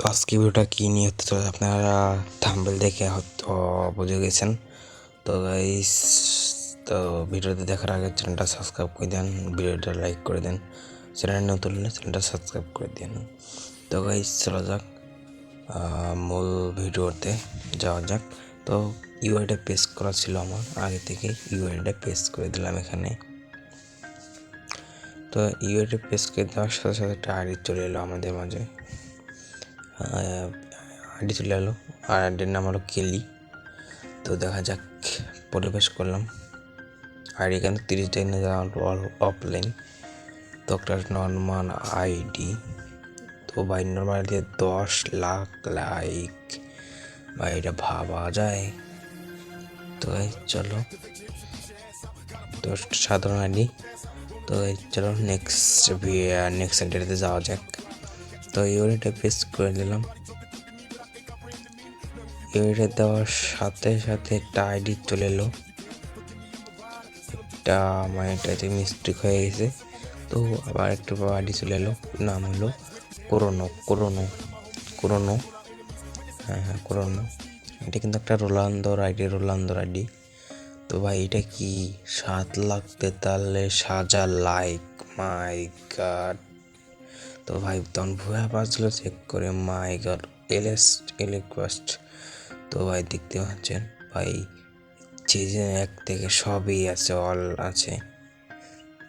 তো আজকে ভিডিওটা কী নিয়ে হতে চলে আপনারা থাম্বেল দেখে হয়তো বুঝে গেছেন। তো গাইস তো ভিডিওতে দেখার আগে চ্যানেলটা সাবস্ক্রাইব করে দেন, ভিডিওটা লাইক করে দেন চ্যানেল নতুন হলে চ্যানেলটা সাবস্ক্রাইব করে দেন। তো গাইস চলা যাক মূল ভিডিওতে যাওয়া যাক। তো ইউআইটা পেস্ট করা ছিল আমার, আগে থেকে ইউআইটা পেস্ট করে দিলাম এখানে। তো ইউআইটা পেস্ট করে দেওয়ার সাথে সাথে একটা আইডি চলে এলো আমাদের মাঝে। আইডি চলে এলো আর আইডির নাম হলো কেলি তো দেখা যাক পরিবেশ করলাম আইডি এখানে তিরিশ দিন অফলাইন তো একটা নর্মাল আইডি তো ভাই নর্মাল আইডি দশ লাখ লাইক ভাই এটা ভাবা যায় তো চলো তো সাধারণ আইডি তো চলো নেক্সট নেক্সট আইডিতে যাওয়া যাক তো ইউনিটে পেস্ট করে দিলাম ইউনিটে দেওয়ার সাথে সাথে একটা আইডি চলে এলো একটা আমার এটাতে মিস্টেক হয়ে গেছে। তো আবার একটা আইডি চলে এলো নাম হলো করোনো করোনো করোনো হ্যাঁ হ্যাঁ করোনো এটা কিন্তু একটা রোলান্দর আইডি রোলান্দর আইডি তো ভাই, এটা কি? সাত লাখ তেতাল্লিশ হাজার লাইক মাই গাড তো ভাই, তখন ভুয়া বাজলো চেক করে মাই গড এলএস এলিকোয়েস্ট তো ভাই, দেখতে পাচ্ছেন, ভাই সিজন এক থেকে সবই আছে অল আছে।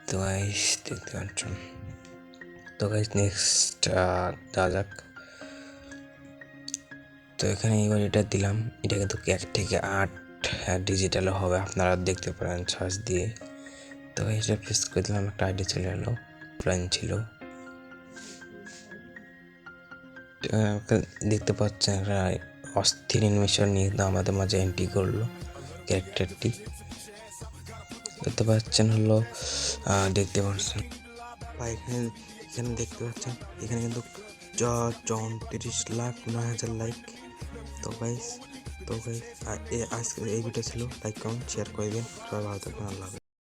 তো ভাই দেখতে পাচ্ছেন। তো গাইজ নেক্সট যা যাক। তো এখানে এবার এটা দিলাম, এটা কিন্তু এক থেকে আট ডিজিটাল হবে, আপনারা দেখতে পারেন সার্চ দিয়ে। তো এটা প্রেস করে দিলাম, একটা আইডি চলে এলো প্ল্যান ছিল। দেখতে পাচ্ছেন একটা অস্থির অ্যানিমেশন নিয়ে কিন্তু আমাদের মাঝে এন্ট্রি করল ক্যারেক্টারটি দেখতে পাচ্ছেন হলো দেখতে পাচ্ছেন। এখানে এখানে দেখতে পাচ্ছেন, এখানে কিন্তু চৌত্রিশ লাখ নয় হাজার লাইক তো গাইস তো গাইস আজকে এই ভিডিও ছিল। লাইক কমেন্ট শেয়ার করে দিন সবাই ভালো থাকবেন, আল্লাহ।